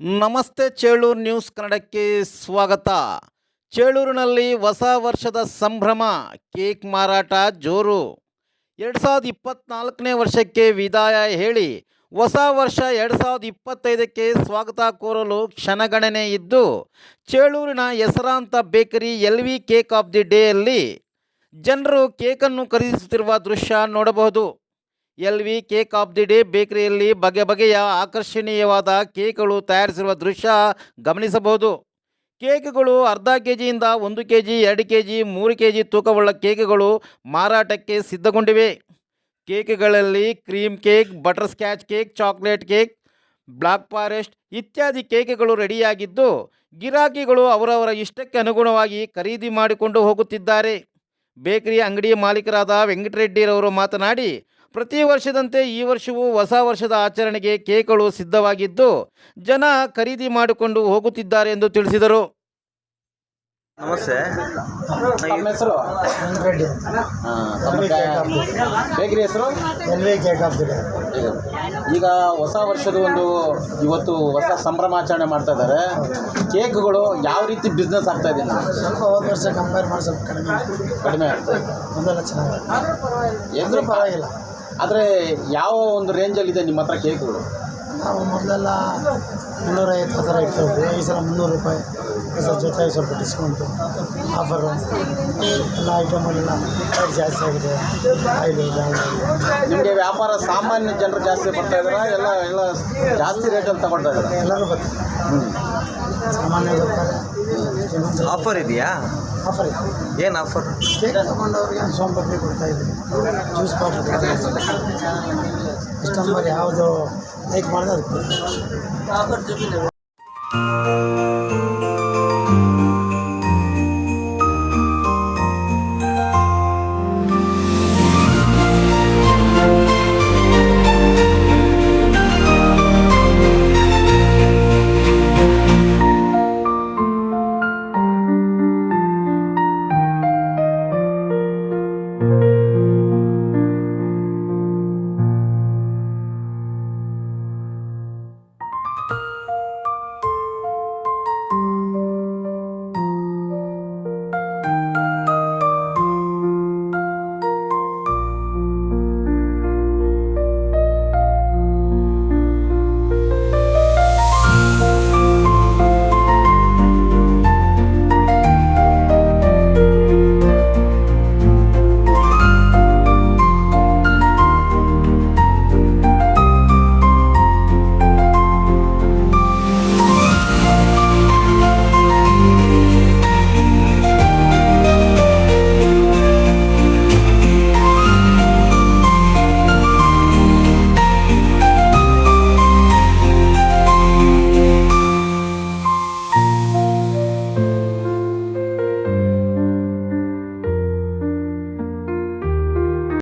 ನಮಸ್ತೆ ಚೇಳೂರು ನ್ಯೂಸ್ ಕನ್ನಡಕ್ಕೆ ಸ್ವಾಗತ. ಚೇಳೂರಿನಲ್ಲಿ ಹೊಸ ವರ್ಷದ ಸಂಭ್ರಮ, ಕೇಕ್ ಮಾರಾಟ ಜೋರು. ಎರಡು ಸಾವಿರದ ಇಪ್ಪತ್ತ್ನಾಲ್ಕನೇ ವರ್ಷಕ್ಕೆ ವಿದಾಯ ಹೇಳಿ, ಹೊಸ ವರ್ಷ ಎರಡು ಸಾವಿರದ ಇಪ್ಪತ್ತೈದಕ್ಕೆ ಸ್ವಾಗತ ಕೋರಲು ಕ್ಷಣಗಣನೆ ಇದ್ದು, ಚೇಳೂರಿನ ಹೆಸರಾಂತ bakery L V cake of the ಡೇಯಲ್ಲಿ ಜನರು ಕೇಕನ್ನು ಖರೀದಿಸುತ್ತಿರುವ ದೃಶ್ಯ ನೋಡಬಹುದು. L V cake of the day ಬೇಕರಿಯಲ್ಲಿ ಬಗೆ ಬಗೆಯ ಆಕರ್ಷಣೀಯವಾದ ಕೇಕ್ಗಳು ತಯಾರಿಸಿರುವ ದೃಶ್ಯ ಗಮನಿಸಬಹುದು. ಕೇಕ್ಗಳು ಅರ್ಧ ಕೆ ಜಿಯಿಂದ ಒಂದು ಕೆ ಜಿ ಎರಡು ಕೆ ಜಿ ಮೂರು ಕೆ ಜಿ ತೂಕವುಳ್ಳ ಕೇಕ್ಗಳು ಮಾರಾಟಕ್ಕೆ ಸಿದ್ಧಗೊಂಡಿವೆ. ಕೇಕ್ಗಳಲ್ಲಿ cream cake, butterscotch cake, chocolate cake, black forest ಇತ್ಯಾದಿ ಕೇಕ್ಗಳು ರೆಡಿಯಾಗಿದ್ದು, ಗಿರಾಕಿಗಳು ಅವರವರ ಇಷ್ಟಕ್ಕೆ ಅನುಗುಣವಾಗಿ ಖರೀದಿ ಮಾಡಿಕೊಂಡು ಹೋಗುತ್ತಿದ್ದಾರೆ. ಬೇಕರಿ ಅಂಗಡಿಯ ಮಾಲೀಕರಾದ ವೆಂಕಟರೆಡ್ಡಿರವರು ಮಾತನಾಡಿ ಪ್ರತಿ ವರ್ಷದಂತೆ ಈ ವರ್ಷವೂ ಹೊಸ ವರ್ಷದ ಆಚರಣೆಗೆ ಕೇಕ್ಗಳು ಸಿದ್ಧವಾಗಿದ್ದು ಜನ ಖರೀದಿ ಮಾಡಿಕೊಂಡು ಹೋಗುತ್ತಿದ್ದಾರೆ ಎಂದು ತಿಳಿಸಿದರು. ನಮಸ್ತೆ. ಹೆಸರು? ರೆಡ್ಡಿ ಬೇಕರಿ ಹೆಸರು? ವಿ ಕೇಕ್ ಈಗ ಹೊಸ ವರ್ಷದ ಒಂದು ಇವತ್ತು ಹೊಸ ಸಂಭ್ರಮಾಚರಣೆ ಮಾಡ್ತಾ ಇದ್ದಾರೆ. ಕೇಕ್ಗಳು ಯಾವ ರೀತಿ ಬಿಸ್ನೆಸ್ ಆಗ್ತಾ ಇದೆ? ಸ್ವಲ್ಪ ಹೋದ ವರ್ಷ ಕಂಪೇರ್ ಮಾಡಿ ಸ್ವಲ್ಪ ಕಡಿಮೆ ಕಡಿಮೆ ಒಂದೆಲ್ಲ ಚೆನ್ನಾಗಿದೆ. ಎಂದ್ರೂ ಪರವಾಗಿಲ್ಲ. ಆದರೆ ಯಾವ ಒಂದು ರೇಂಜಲ್ಲಿದೆ ನಿಮ್ಮ ಹತ್ರ ಕೇಕ್ಗಳು? ನಾವು ಮೊದಲೆಲ್ಲ ಮುನ್ನೂರೈವತ್ತು ಆ ಥರ ಇರ್ತಾಯಿದ್ವಿ ಈ ಸಲ ಮುನ್ನೂರು ರೂಪಾಯಿ. ಈ ಸಲ ಜೊತೆಗೆ ಸ್ವಲ್ಪ ಡಿಸ್ಕೌಂಟು ಆಫರು. ಎಲ್ಲ ಐಟಮಲ್ಲೆಲ್ಲ ರೇಟ್ ಜಾಸ್ತಿ ಆಗಿದೆ. ಆಯಿಲು ನಿಮಗೆ ವ್ಯಾಪಾರ ಸಾಮಾನ್ಯ ಜನರು ಜಾಸ್ತಿ ಬರ್ತಾ ಇದ್ದಾರೆ? ಎಲ್ಲ ಎಲ್ಲ ಜಾಸ್ತಿ ರೇಟಲ್ಲಿ ತಗೊಳ್ತಾ ಇದ್ದಾರೆ? ಎಲ್ಲರೂ ಬರ್ತಾರೆ. ಸಾಮಾನ್ಯ ಬರ್ತಾರೆ ಆಫರ್ ಇದೆಯಾ? ಆಫರ್ ಇದೆ ಏನು ಆಫರ್? ಕೇಕ್ ತೊಗೊಂಡವ್ರಿಗೆ ಒಂದು ಸೋಂಪತ್ರಿ ಕೊಡ್ತಾ ಇದ್ದೀವಿ ಜ್ಯೂಸ್ ಬಾಟ್ಲ್ ಕೊಡ್ತಾ ಕಸ್ಟಮರ್ ಯಾವುದು ಲೈಕ್ ಮಾಡಿದ್ರೆ ಆಫರ್ ಕೊಡ್ತೀವಿ.